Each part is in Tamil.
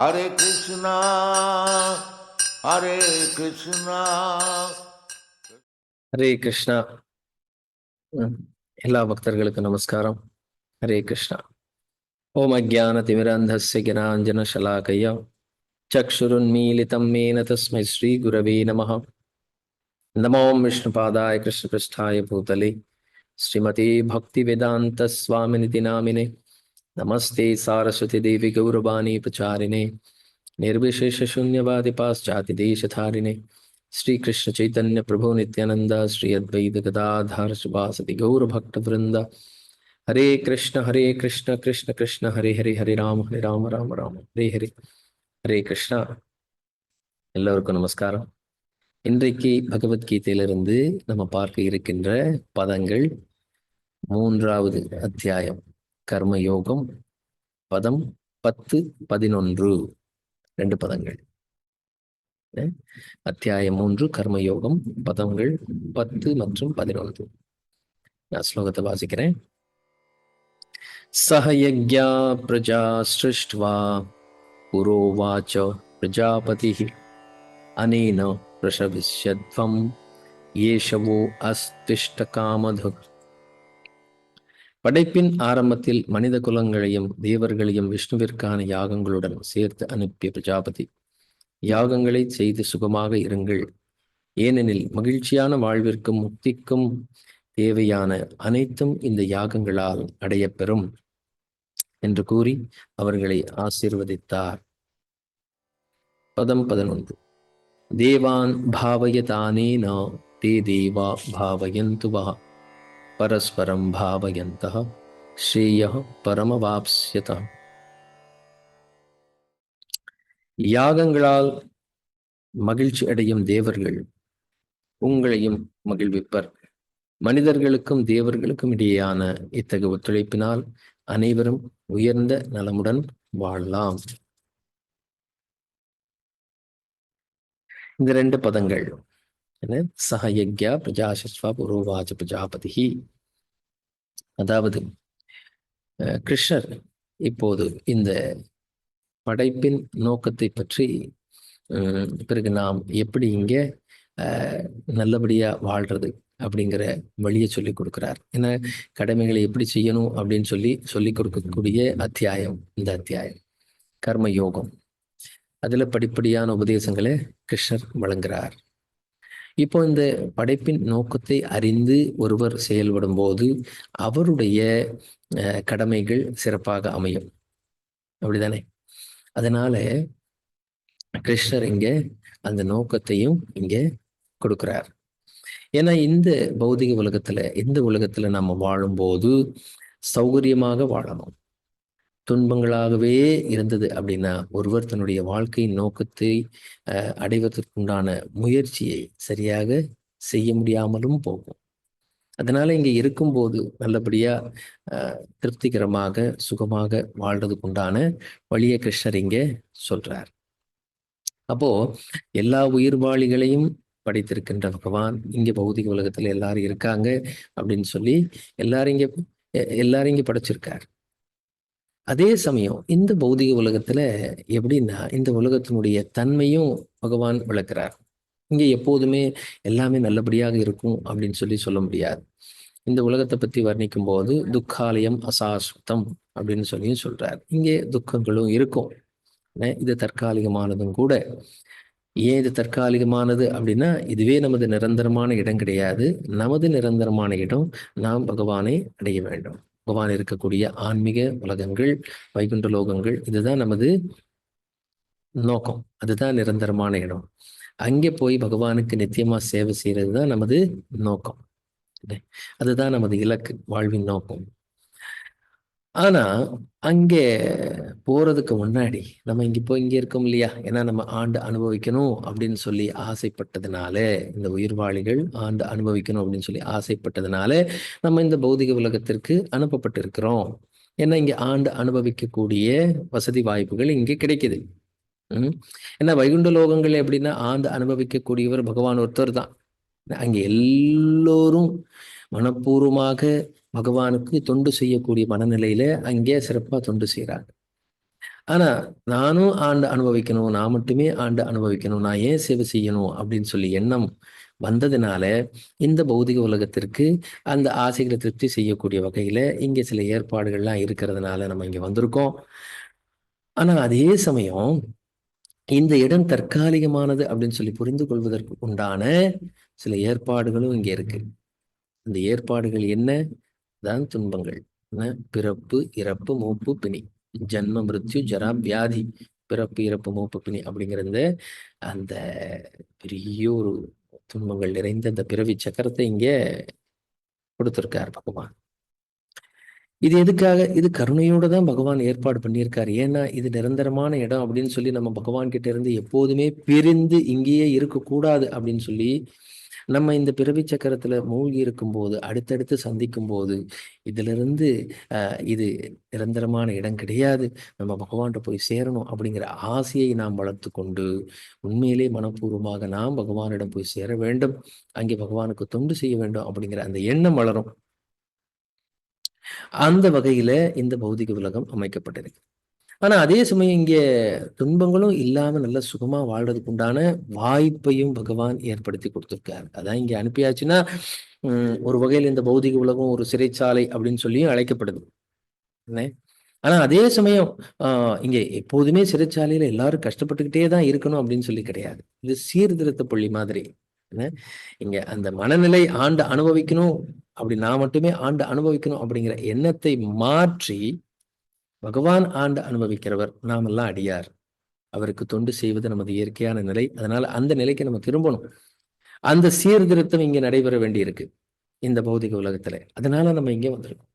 ஹரே கிருஷ்ணா ஹரே கிருஷ்ணா ஹரே கிருஷ்ணா ம். எல்லா பக்தர்களுக்கும் நமஸ்காரம் ஹரே கிருஷ்ணா ஓம் அஜான திமிராந்தஸ்ய ஜனாஞ்சன சலாக்கய சக்ஷுருன்மீலிதம் மேன தஸ்மை ஸ்ரீ குரவே நமः நமோ விஷ்ணுபாதாய கிருஷ்ணபிருஷ்டாய பூதலே ஸ்ரீமதி பக்தி வேதாந்த சுவாமிநிதி நாமினே நமஸ்தே சாரஸ்வதி தேவி கௌரவாணி பிரச்சாரிணே निर्विशेष शून्यवादि पाश्चात्य देशधारिणे श्री कृष्ण चैतन्य प्रभु नित्यानंद श्री अद्वैत गदाधार सुभासति गौर भक्त वृंद हरे कृष्ण हरे कृष्ण कृष्ण कृष्ण हरे हरे हरे राम हरे राम राम राम हरे हरे ஹரே கிருஷ்ணா எல்லோருக்கும் நமஸ்காரம் இன்றைக்கு பகவத்கீதையிலிருந்து நம்ம பார்க்க இருக்கின்ற பதங்கள் மூன்றாவது அத்தியாயம் கர்மயோகம் பதம் பத்து பதினொன்று. ரெண்டு பதங்கள். அத்தியாயம் மூன்று கர்மயோகம் பதங்கள் பத்து மற்றும் பதினொன்று. நான் ஸ்லோகத்தை வாசிக்கிறேன். சஹயஜா பிரஜா சிருஷ்டுவா புரோவாச்ச பிரஜாபதி அனேன பிரசவிஷ்யத்வம் ஏஷவோ அஸ்திஷ்ட காமது படைப்பின் ஆரம்பத்தில் மனித குலங்களையும் தேவர்களையும் விஷ்ணுவிற்கான யாகங்களுடன் சேர்த்து அனுப்பிய பிரஜாபதி யாகங்களை செய்து சுகமாக இருங்கள். ஏனெனில் மகிழ்ச்சியான வாழ்விற்கும் முக்திக்கும் தேவையான அனைத்தும் இந்த யாகங்களால் அடையப்பெறும் என்று கூறி அவர்களை ஆசீர்வதித்தார். பதம் பதினொன்று. தேவான் பாவயதானேன? தே தேவா பாவயந்து வா பரஸ்பரம் பாவயந்தः ஸ்ரேயः பரமவாப்ஸ்யத யாகங்களால் மகிழ்ச்சி அடையும் தேவர்கள் உங்களையும் மகிழ்விப்பர். மனிதர்களுக்கும் தேவர்களுக்கும் இடையேயான இத்தகைய ஒத்துழைப்பினால் அனைவரும் உயர்ந்த நலமுடன் வாழலாம். இந்த ரெண்டு பதங்கள் என்ன சஹயக்யா பிரஜாசஸ்வா புரோவாச்ச பிரஜாபதி அதாவது அஹ், கிருஷ்ணர் இப்போது இந்த படைப்பின் நோக்கத்தை பற்றி பிறகு நாம் எப்படி இங்க அஹ், நல்லபடியா வாழ்றது அப்படிங்கிற வழியை சொல்லி கொடுக்கிறார். ஏன்னா கடமைகளை எப்படி செய்யணும் அப்படின்னு சொல்லி சொல்லி கொடுக்கக்கூடிய அத்தியாயம் இந்த அத்தியாயம் கர்ம யோகம் அதுல படிப்படியான உபதேசங்களை கிருஷ்ணர் வழங்குகிறார் இப்போ இந்த படைப்பின் நோக்கத்தை அறிந்து ஒருவர் செயல்படும் போது அவருடைய அஹ், கடமைகள் சிறப்பாக அமையும். அப்படிதானே? அதனால கிருஷ்ணர் இங்க அந்த நோக்கத்தையும் இங்க கொடுக்கிறார். ஏன்னா இந்த பௌதிக உலகத்துல இந்த உலகத்துல நம்ம வாழும்போது சௌகரியமாக வாழணும். துன்பங்களாகவே இருந்தது அப்படின்னா ஒருவர் தன்னுடைய வாழ்க்கையின் நோக்கத்தை அஹ், அடைவதற்குண்டான முயற்சியை சரியாக செய்ய முடியாமலும் போகும். அதனால இங்க இருக்கும்போது நல்லபடியா அஹ், திருப்திகரமாக சுகமாக வாழ்றதுக்குண்டான வழியை கிருஷ்ணர் இங்க சொல்றார். அப்போ எல்லா உயிர்வாளிகளையும் படைத்திருக்கின்ற பகவான் இங்க பௌதிக உலகத்துல எல்லாரும் இருக்காங்க அப்படின்னு சொல்லி எல்லாரும் இங்க எல்லாரும் இங்க படைச்சிருக்கார். அதே சமயம் இந்த பௌதிக உலகத்துல எப்படின்னா இந்த உலகத்தினுடைய தன்மையும் பகவான் விளக்குறார். இங்க எப்போதுமே எல்லாமே நல்லபடியாக இருக்கும் அப்படின்னு சொல்லி சொல்ல முடியாது. இந்த உலகத்தை பத்தி வர்ணிக்கும் போது துக்காலயம் அசாசுத்தம் அப்படின்னு சொல்லியும் சொல்றார். இங்கே துக்கங்களும் இருக்கும். இது தற்காலிகமானதும் கூட. ஏன் இது தற்காலிகமானது அப்படின்னா இதுவே நமது நிரந்தரமான இடம் கிடையாது. நமது நிரந்தரமான இடம் நாம் பகவானை அடைய வேண்டும். பகவான் இருக்கக்கூடிய ஆன்மீக உலகங்கள் வைகுண்ட லோகங்கள் இதுதான் நமது நோக்கம். அதுதான் நிரந்தரமான இடம். அங்கே போய் பகவானுக்கு நித்தியமா சேவை செய்யறது தான் நமது நோக்கம். அதுதான் நமது இலக்கு வாழ்வின் நோக்கம். ஆனா அங்கே போறதுக்கு முன்னாடி நம்ம இங்க போய் இங்கே இருக்கோம் இல்லையா? ஏன்னா நம்ம ஆண்டு அனுபவிக்கணும் அப்படின்னு சொல்லி ஆசைப்பட்டதுனால இந்த உயிர்வாளிகள் ஆண்டு அனுபவிக்கணும் அப்படின்னு சொல்லி ஆசைப்பட்டதுனால நம்ம இந்த பௌதிக உலகத்திற்கு அனுப்பப்பட்டிருக்கிறோம். ஏன்னா இங்க ஆண்டு அனுபவிக்கக்கூடிய வசதி வாய்ப்புகள் இங்கே கிடைக்குது. ம்? ஏன்னா வைகுண்ட லோகங்கள் எப்படின்னா ஆண்டு அனுபவிக்கக்கூடியவர் பகவான் ஒருத்தர் தான். அங்கே எல்லோரும் மனப்பூர்வமாக பகவானுக்கு தொண்டு செய்யக்கூடிய மனநிலையில அங்கே சிறப்பா தொண்டு செய்கிறாங்க ஆனா நானும் ஆண்டு அனுபவிக்கணும் நான் மட்டுமே ஆண்டு அனுபவிக்கணும் நான் ஏன் சேவை செய்யணும் அப்படின்னு சொல்லி எண்ணம் வந்ததுனால இந்த பௌதிக உலகத்திற்கு அந்த ஆசைகளை திருப்தி செய்யக்கூடிய வகையில இங்க சில ஏற்பாடுகள்லாம் இருக்கிறதுனால நம்ம இங்க வந்திருக்கோம். ஆனா அதே சமயம் இந்த இடம் தற்காலிகமானது அப்படின்னு சொல்லி புரிந்து கொள்வதற்கு உண்டான சில ஏற்பாடுகளும் இங்க இருக்கு. இந்த ஏற்பாடுகள் என்ன? தான் துன்பங்கள். பிறப்பு இறப்பு மூப்பு பிணி. ஜன்ம மிருத்யு ஜரா வியாதி பிறப்பு இறப்பு மூப்பு பிணி அப்படிங்கிறது அந்த பெரிய ஒரு துன்பங்கள் நிறைந்த அந்த பிறவி சக்கரத்தை இங்கே கொடுத்துருக்கார் பகவான். இது எதுக்காக? இது கருணையோட தான் பகவான் ஏற்பாடு பண்ணியிருக்காரு. ஏன்னா இது நிரந்தரமான இடம் அப்படின்னு சொல்லி நம்ம பகவான் கிட்ட இருந்து எப்போதுமே பிரிந்து இங்கேயே இருக்கக்கூடாது அப்படின்னு சொல்லி நம்ம இந்த பிறவி சக்கரத்துல மூழ்கி இருக்கும்போது அடுத்தடுத்து சந்திக்கும் போது இதுல இருந்து இது நிரந்தரமான இடம் கிடையாது. நம்ம பகவான்கிட்ட போய் சேரணும் அப்படிங்கிற ஆசையை நாம் வளர்த்து கொண்டு உண்மையிலே மனப்பூர்வமாக நாம் பகவானிடம் போய் சேர வேண்டும். அங்கே பகவானுக்கு தொண்டு செய்ய வேண்டும் அப்படிங்கிற அந்த எண்ணம் வளரும். அந்த வகையில இந்த பௌதிக உலகம் அமைக்கப்பட்டிருக்கு. ஆனா அதே சமயம் இங்கே துன்பங்களும் இல்லாம நல்ல சுகமா வாழ்றதுக்கு உண்டான வாய்ப்பையும் பகவான் ஏற்படுத்தி கொடுத்துருக்காரு. அதான் இங்க அனுப்பியாச்சுன்னா ஒரு வகையில் இந்த பௌதிக உலகம் ஒரு சிறைச்சாலை அப்படின்னு சொல்லியும் அழைக்கப்படுது. ஆனா அதே சமயம் ஆஹ் இங்க எப்போதுமே சிறைச்சாலையில எல்லாரும் கஷ்டப்பட்டுக்கிட்டே தான் இருக்கணும் அப்படின்னு சொல்லி கிடையாது. இது சீர்திருத்த பள்ளி மாதிரி. இங்க அந்த மனநிலை ஆண்டு அனுபவிக்கணும் அப்படி நான் மட்டுமே ஆண்டு அனுபவிக்கணும் அப்படிங்கிற எண்ணத்தை மாற்றி பகவான் ஆண்டு அனுபவிக்கிறவர் நாமெல்லாம் அடியார். அவருக்கு தொண்டு செய்வது நமது இயற்கையான நிலை. அதனால அந்த நிலைக்கு நம்ம திரும்பணும். அந்த சீர்திருத்தம் இங்கே நடைபெற வேண்டியிருக்கு இந்த பௌதிக உலகத்துல. அதனால நம்ம இங்கே வந்திருக்கோம்.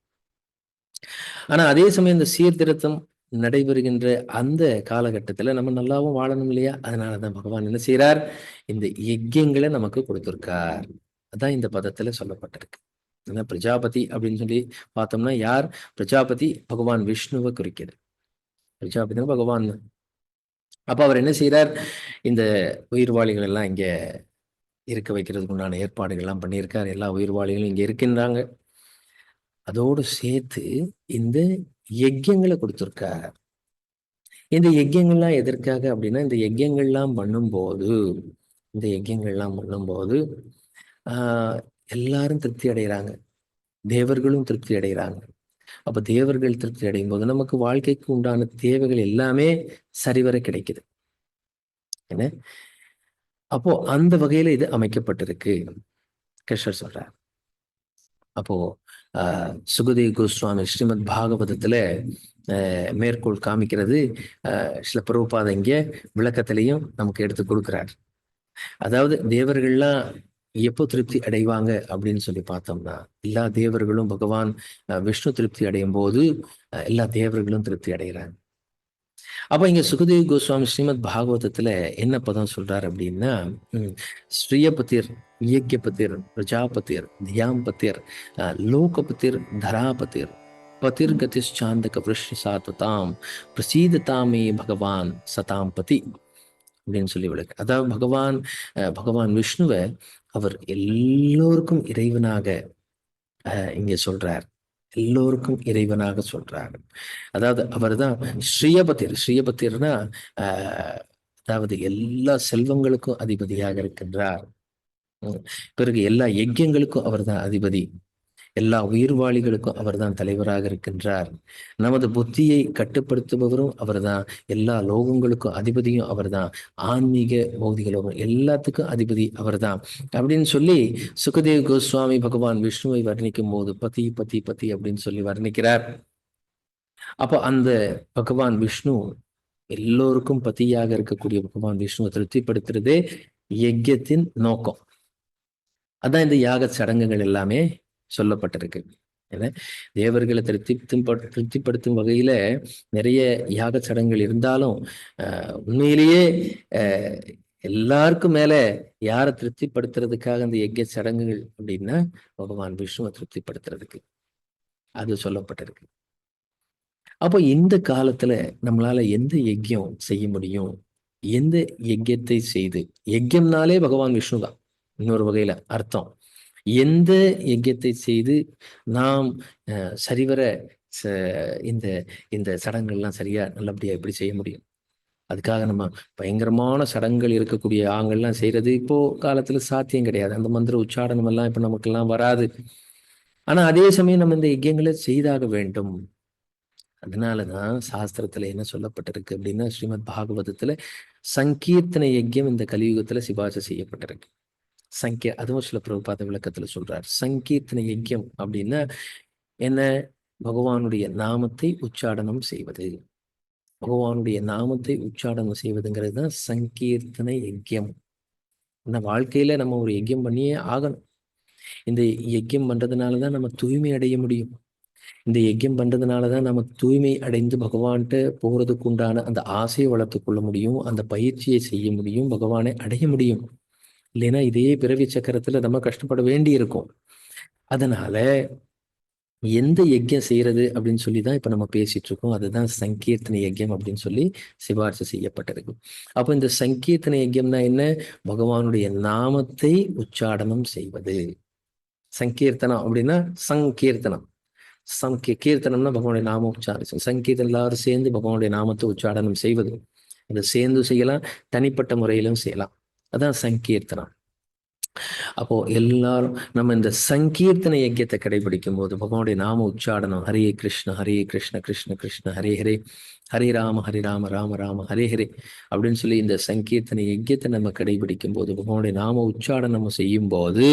ஆனா அதே சமயம் இந்த சீர்திருத்தம் நடைபெறுகின்ற அந்த காலகட்டத்துல நம்ம நல்லாவும் வாழணும் இல்லையா? அதனாலதான் பகவான் என்ன செய்யறார் இந்த யஜ்யங்களை நமக்கு கொடுத்திருக்கார். அதான் இந்த பதத்துல சொல்லப்பட்டிருக்கு. இந்த பிரஜாபதி அப்படின்னு சொல்லி பார்த்தோம்னா யார்? பிரஜாபதி பகவான் விஷ்ணுவை குறிக்கிறது. பிரஜாபதி பகவான். அப்ப அவர் என்ன செய்றார்? இந்த உயிர்வாளிகள் எல்லாம் இங்க இருக்க வைக்கிறதுக்கு உண்டான ஏற்பாடுகள் எல்லாம் பண்ணியிருக்கார். எல்லா உயிர்வாளிகளும் இங்க இருக்கின்றாங்க. அதோடு சேர்த்து இந்த யஜ்யங்களை கொடுத்துருக்கார். இந்த யஜ்யங்கள்லாம் எதற்காக அப்படின்னா இந்த யஜ்யங்கள்லாம் பண்ணும்போது இந்த யஜ்யங்கள்லாம் பண்ணும்போது ஆஹ் எல்லாரும் திருப்தி அடைகிறாங்க. தேவர்களும் திருப்தி அடைகிறாங்க. அப்ப தேவர்கள் திருப்தி அடையும் போது நமக்கு வாழ்க்கைக்கு உண்டான தேவைகள் எல்லாமே சரிவர கிடைக்குது. என்ன? அப்போ அந்த வகையில இது அமைக்கப்பட்டிருக்கு. கிருஷ்ணர் சொல்றார். அப்போ ஆஹ் சுகதேவ் கோஸ்வாமி ஸ்ரீமத் பாகவதத்துல மேற்கோள் காமிக்கிறது ஆஹ் சில பிரபுபாத இங்க விளக்கத்திலையும் நமக்கு எடுத்து கொடுக்கிறார். அதாவது தேவர்கள்லாம் எப்போ திருப்தி அடைவாங்க அப்படின்னு சொல்லி பார்த்தோம்னா எல்லா தேவர்களும் பகவான் அஹ், விஷ்ணு திருப்தி அடையும் போது எல்லா தேவர்களும் திருப்தி அடைகிறாங்க. அப்ப இங்க சுகதேவ் கோஸ்வாமி ஸ்ரீமத் பாகவதத்துல என்ன பதம் சொல்றாரு அப்படின்னா ஸ்ரீயபத்திர் இயக்கியபத்திர் பிரஜாபத்திர் தியாம்பத்திர் லோகபத்திர் அஹ், லோகபதிர் தராபதிர் பதிர் கதிஷ்சாந்தக விருஷ்ணி சாத்வதாம் பிரசீததாமே பகவான் சதாம்பதி அப்படின்னு சொல்லி விளக்கு. அதாவது பகவான் அஹ், பகவான் விஷ்ணுவை அவர் எல்லோருக்கும் இறைவனாக அஹ், இங்க சொல்றார். எல்லோருக்கும் இறைவனாக சொல்றார். அதாவது அவர்தான் தான் ஸ்ரீயபத்திர். ஸ்ரீயபத்திர்னா அதாவது எல்லா செல்வங்களுக்கும் அதிபதியாக இருக்கின்றார். பிறகு எல்லா யஜ்யங்களுக்கும் அவர்தான் அதிபதி. எல்லா உயிர்வாளிகளுக்கும் அவர்தான் தலைவராக இருக்கின்றார். நமது புத்தியை கட்டுப்படுத்துபவரும் அவர்தான். எல்லா லோகங்களுக்கும் அதிபதியும் அவர்தான். ஆன்மீக பௌதிக லோகம் எல்லாத்துக்கும் அதிபதி அவர்தான். அப்படின்னு சொல்லி சுகதேவ் கோஸ்வாமி பகவான் விஷ்ணுவை வர்ணிக்கும் போது பதி பதி பதி அப்படின்னு சொல்லி வர்ணிக்கிறார். அப்போ அந்த பகவான் விஷ்ணு எல்லோருக்கும் பத்தியாக இருக்கக்கூடிய பகவான் விஷ்ணுவை திருப்திப்படுத்துறதே யஜ்யத்தின் நோக்கம். அதான் இந்த யாக சடங்குகள் எல்லாமே சொல்லப்பட்டிருக்கு. தேவர்களை திருப்தி திருப்திப்படுத்தும் வகையில நிறைய யாக சடங்குகள் இருந்தாலும் ஆஹ் உண்மையிலேயே ஆஹ் எல்லாருக்கும் மேல யாரை திருப்திப்படுத்துறதுக்காக அந்த யஜ்ய சடங்குகள் அப்படின்னா பகவான் விஷ்ணுவை திருப்திப்படுத்துறதுக்கு அது சொல்லப்பட்டிருக்கு. அப்போ இந்த காலத்துல நம்மளால எந்த யஜ்யம் செய்ய முடியும்? எந்த யஜ்யத்தை செய்து? யஜ்யம்னாலே பகவான் விஷ்ணு தான் இன்னொரு வகையில அர்த்தம். எந்த யஜ்யத்தை செய்து நாம் சரிவர ச- இந்த இந்த சடங்குகள்லாம் சரியா நல்லபடியா எப்படி செய்ய முடியும்? அதுக்காக நம்ம பயங்கரமான சடங்குகள் இருக்கக்கூடிய ஆங்கள்லாம் செய்யறது இப்போ காலத்துல சாத்தியம் கிடையாது. அந்த மந்திர உச்சாடனம் எல்லாம் இப்ப நமக்கெல்லாம் வராது. ஆனா அதே சமயம் நம்ம இந்த யஜ்யங்களை செய்தாக வேண்டும். அதனாலதான் சாஸ்திரத்துல என்ன சொல்லப்பட்டிருக்கு அப்படின்னா ஸ்ரீமத் பாகவதத்துல சங்கீர்த்தன யஜ்யம் இந்த கலியுகத்துல சிபாசை செய்யப்பட்டிருக்கு. சங்கிய அதுவும் சில பிரபுபாத விளக்கத்துல சொல்றார். சங்கீர்த்தன யஜ்யம் அப்படின்னா என்ன? பகவானுடைய நாமத்தை உச்சாடனம் செய்வது. பகவானுடைய நாமத்தை உச்சாடனம் செய்வதுங்கிறது தான் சங்கீர்த்தன யஜ்யம் இந்த வாழ்க்கையில நம்ம ஒரு யஜ்யம் பண்ணியே ஆகணும். இந்த யஜ்யம் பண்றதுனால தான் நம்ம தூய்மை அடைய முடியும். இந்த யஜ்யம் பண்றதுனால தான் நம்ம தூய்மை அடைந்து பகவான்கிட்ட போறதுக்கு உண்டான அந்த ஆசையை வளர்த்து கொள்ள முடியும். அந்த பயிற்சியை செய்ய முடியும். பகவானை அடைய முடியும். இல்லைன்னா இதே பிறவி சக்கரத்துல நம்ம கஷ்டப்பட வேண்டி இருக்கும் அதனால எந்த யஜ்யம் செய்யறது அப்படின்னு சொல்லி தான் இப்ப நம்ம பேசிட்டு இருக்கோம் அதுதான் சங்கீர்த்தன யஜ்யம் அப்படின்னு சொல்லி சிபாரிசு செய்யப்பட்டிருக்கு அப்போ இந்த சங்கீர்த்தன யஜ்யம்னா என்ன? பகவானுடைய நாமத்தை உச்சாடனம் செய்வது. சங்கீர்த்தனம் அப்படின்னா சங்கீர்த்தனம். சங்கீ கீர்த்தனம்னா பகவானுடைய நாம உச்சாரம் சங்கீர்த்தனம் எல்லாரும் சேர்ந்து பகவானுடைய நாமத்தை உச்சாடனம் செய்வது. அதை சேர்ந்து செய்யலாம். தனிப்பட்ட முறையிலும் செய்யலாம். அதான் சங்கீர்த்தனம். அப்போ எல்லாரும் நம்ம இந்த சங்கீர்த்தன யஜ்யத்தை கடைபிடிக்கும் போது பகவானுடைய நாம உச்சாடனம் ஹரே கிருஷ்ண ஹரே கிருஷ்ண கிருஷ்ண கிருஷ்ண ஹரே ஹரே ஹரே ராம ஹரே ராம ராம ராம ஹரே ஹரே அப்படின்னு சொல்லி இந்த சங்கீர்த்தன யஜ்யத்தை நம்ம கடைபிடிக்கும் போது பகவானுடைய நாம உச்சாடனம் செய்யும் போது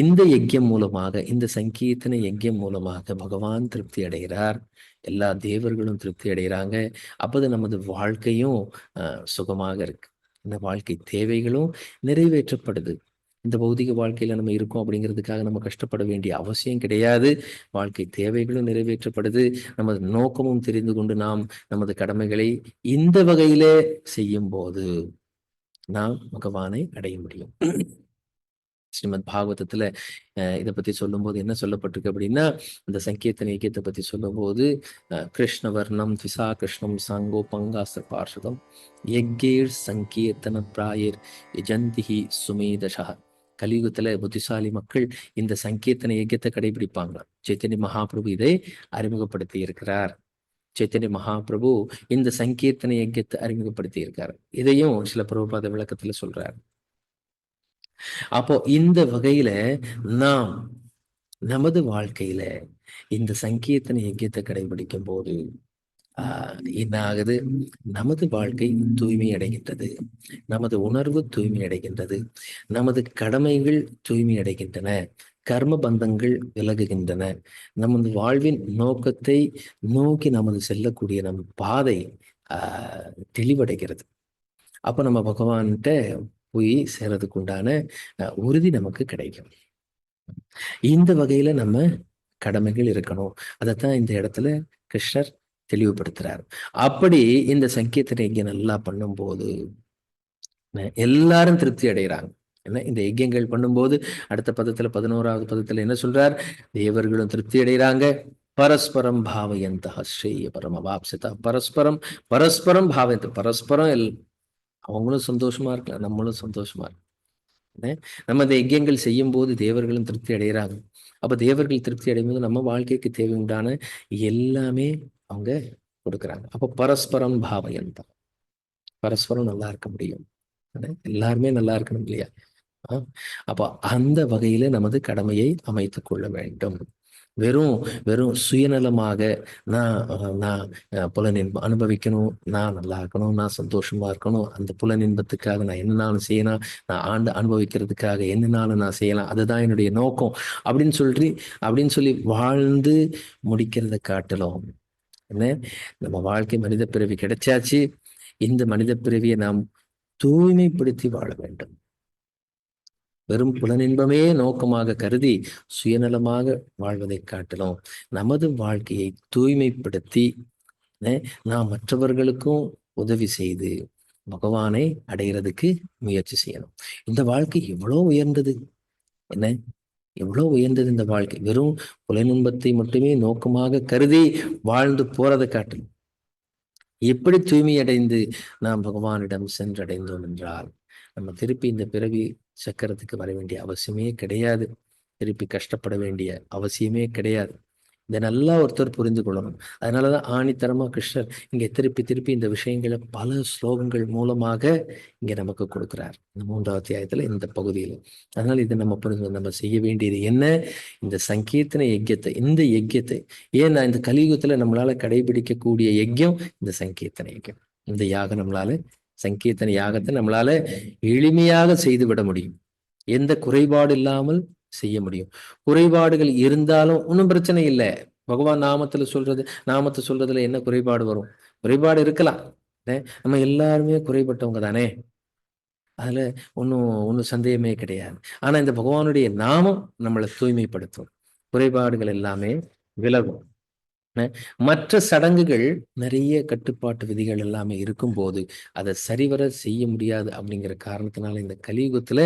இந்த யஜ்யம் மூலமாக இந்த சங்கீர்த்தன யஜ்யம் மூலமாக பகவான் திருப்தி அடைகிறார். எல்லா தேவர்களும் திருப்தி அடைகிறாங்க. அப்போது நமது வாழ்க்கையும் சுகமாக இருக்கு. இந்த வாழ்க்கை தேவைகளும் நிறைவேற்றப்படுது. இந்த பௌதிக வாழ்க்கையில நம்ம இருக்கோம் அப்படிங்கிறதுக்காக நம்ம கஷ்டப்பட வேண்டிய அவசியம் கிடையாது. வாழ்க்கை தேவைகளும் நிறைவேற்றப்படுது. நமது நோக்கமும் தெரிந்து கொண்டு நாம் நமது கடமைகளை இந்த வகையிலே செய்யும் போது நாம் பகவானை அடைய முடியும். ஸ்ரீமத் பாகவதத்துல இதை பத்தி சொல்லும்போது என்ன சொல்லப்பட்டிருக்கு அப்படின்னா இந்த சங்கீர்த்தன இயக்கியத்தை பத்தி சொல்லும்போது கிருஷ்ண வர்ணம் திசா கிருஷ்ணம் சங்கோ பங்காச பார்ஷதம் யக்கேர் சங்கீர்த்தன பிராயர் யஜந்திஹி சுமேதஷா. கலியுகத்துல புத்திசாலி மக்கள் இந்த சங்கீர்த்தன யஜ்யத்தை கடைபிடிப்பாங்களாம் சைத்தன்ய மகாபிரபு இதை அறிமுகப்படுத்தி இருக்கிறார். சைத்தன்ய மகாபிரபு இந்த சங்கீர்த்தன யஜ்யத்தை அறிமுகப்படுத்தி இருக்கார். இதையும் சில பிரபுபாத விளக்கத்துல சொல்றாரு. அப்போ இந்த வகையில நாம் நமது வாழ்க்கையில இந்த சங்கீர்த்தன யஜ்யத்தை கடைபிடிக்கும் போது ஆஹ் என்ன ஆகுது நமது வாழ்க்கை தூய்மை அடைகின்றது. நமது உணர்வு தூய்மை அடைகின்றது. நமது கடமைகள் தூய்மை அடைகின்றன. கர்ம பந்தங்கள் விலகுகின்றன. நமது வாழ்வின் நோக்கத்தை நோக்கி நமது செல்லக்கூடிய நம் பாதை ஆஹ் தெளிவடைகிறது. அப்ப நம்ம பகவான்கிட்ட போய் சேர்றதுக்கு உண்டான உறுதி நமக்கு கிடைக்கும். இந்த வகையில நம்ம கடமைகள் இருக்கணும். அதைத்தான் இந்த இடத்துல கிருஷ்ணர் தெளிவுபடுத்துறார். அப்படி இந்த சங்கீர்த்தனை இங்க நல்லா பண்ணும்போது எல்லாரும் திருப்தி அடைகிறாங்க. என்ன? இந்த யஜ்யங்கள் பண்ணும்போது அடுத்த பதத்துல பதினோராவது பதத்துல என்ன சொல்றார்? தேவர்களும் திருப்தி அடைகிறாங்க. பரஸ்பரம் பாவயந்தா ஸ்ரேய பரமவாப்சிதா பரஸ்பரம் பரஸ்பரம் பாவயந்த பரஸ்பரம் எல் அவங்களும் சந்தோஷமா இருக்கலாம் நம்மளும் சந்தோஷமா இருக்கலாம். நம்ம அந்த யஜ்யங்கள் செய்யும் போது தேவர்களும் திருப்தி அடைகிறாங்க. அப்ப தேவர்கள் திருப்தி அடையும் போது நம்ம வாழ்க்கைக்கு தேவை உண்டான எல்லாமே அவங்க கொடுக்குறாங்க. அப்ப பரஸ்பரம் பாவயந்தா பரஸ்பரம் நல்லா இருக்க முடியும். எல்லாருமே நல்லா இருக்கணும் இல்லையா? அப்போ அப்ப அந்த வகையில நமது கடமையை அமைத்துக் கொள்ள வேண்டும். வெறும் வெறும் சுயநலமாக நான் நான் அஹ், புலனின்பம் அனுபவிக்கணும் நான் நல்லா இருக்கணும் நான் சந்தோஷமா இருக்கணும். அந்த புலனின்பத்துக்காக நான் என்னனாலும் செய்யலாம். நான் ஆண்டு அனுபவிக்கிறதுக்காக என்னனாலும் நான் செய்யலாம். அதுதான் என்னுடைய நோக்கம். அப்படின்னு சொல்லி அப்படின்னு சொல்லி வாழ்ந்து முடிக்கிறத காட்டலும். என்ன? நம்ம வாழ்க்கை மனித பிறவி கிடைச்சாச்சு. இந்த மனித பிறவியை நாம் தூய்மைப்படுத்தி வாழ வேண்டும். வெறும் புலனின்பமே நோக்கமாக கருதி சுயநலமாக வாழ்வதை காட்டிலும் நமது வாழ்க்கையை தூய்மைப்படுத்தி நாம் மற்றவர்களுக்கும் உதவி செய்து பகவானை அடைகிறதுக்கு முயற்சி செய்யணும். இந்த வாழ்க்கை எவ்வளோ உயர்ந்தது? என்ன? எவ்வளோ உயர்ந்தது இந்த வாழ்க்கை? வெறும் புலனின்பத்தை மட்டுமே நோக்கமாக கருதி வாழ்ந்து போறதை காட்டிலும். எப்படி தூய்மை அடைந்து நாம் பகவானிடம் சென்றடைந்தோம் என்றால் நம்ம திருப்பி இந்த பிறவி சக்கரத்துக்கு வர வேண்டிய அவசியமே கிடையாது. திருப்பி கஷ்டப்பட வேண்டிய அவசியமே கிடையாது. இதை நல்லா ஒருத்தர் புரிந்து கொள்ளணும். அதனாலதான் ஆணித்தரமாக கிருஷ்ணர் இங்க திருப்பி திருப்பி இந்த விஷயங்களை பல ஸ்லோகங்கள் மூலமாக இங்க நமக்கு கொடுக்குறார். இந்த மூன்றாவது அத்தியாயத்தில் இந்த பகுதியில். அதனால இதை நம்ம புரிந்து நம்ம செய்ய வேண்டியது என்ன? இந்த சங்கீர்த்தன யஜ்யத்தை இந்த யஜ்யத்தை. ஏன்னா இந்த கலியுகத்துல நம்மளால கடைபிடிக்கக்கூடிய யஜ்யம் இந்த சங்கீர்த்தன யஜ்யம். இந்த யாகம் நம்மளால சங்கீர்த்தன யாகத்தை நம்மளால எளிமையாக செய்து விட முடியும். எந்த குறைபாடு இல்லாமல் செய்ய முடியும். குறைபாடுகள் இருந்தாலும் ஒன்றும் பிரச்சனை இல்லை. பகவான் நாமத்துல சொல்றது நாமத்தை சொல்றதுல என்ன குறைபாடு வரும்? குறைபாடு இருக்கலாம். நம்ம எல்லாருமே குறைபட்டவங்க தானே? அதுல ஒன்றும் ஒன்றும் சந்தேகமே கிடையாது. ஆனா இந்த பகவானுடைய நாமம் நம்மளை தூய்மைப்படுத்தும். குறைபாடுகள் எல்லாமே விலகும். மற்ற சடங்குகள் நிறைய கட்டுப்பாட்டு விதிகள் எல்லாமே இருக்கும்போது அதை சரிவர செய்ய முடியாது அப்படிங்கிற காரணத்தினால இந்த கலியுகத்துல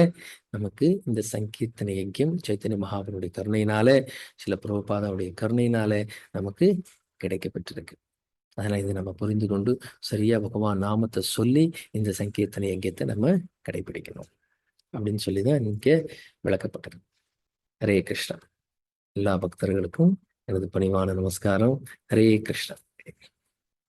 நமக்கு இந்த சங்கீர்த்தன யஜ்யம் சைத்தன்ய மகாபனுடைய கருணையினால சில பிரபுபாதாவுடைய கருணையினால நமக்கு கிடைக்கப்பட்டிருக்கு. அதனால இதை நம்ம புரிந்து கொண்டு சரியா பகவான் நாமத்தை சொல்லி இந்த சங்கீர்த்தன யஜ்யத்தை நம்ம கடைபிடிக்கணும். அப்படின்னு சொல்லிதான் இங்கே விளக்கப்பட்டிருக்கு ஹரே கிருஷ்ணா. எல்லா பக்தர்களுக்கும் எனது பணிவான நமஸ்காரம். ஹரே கிருஷ்ணா.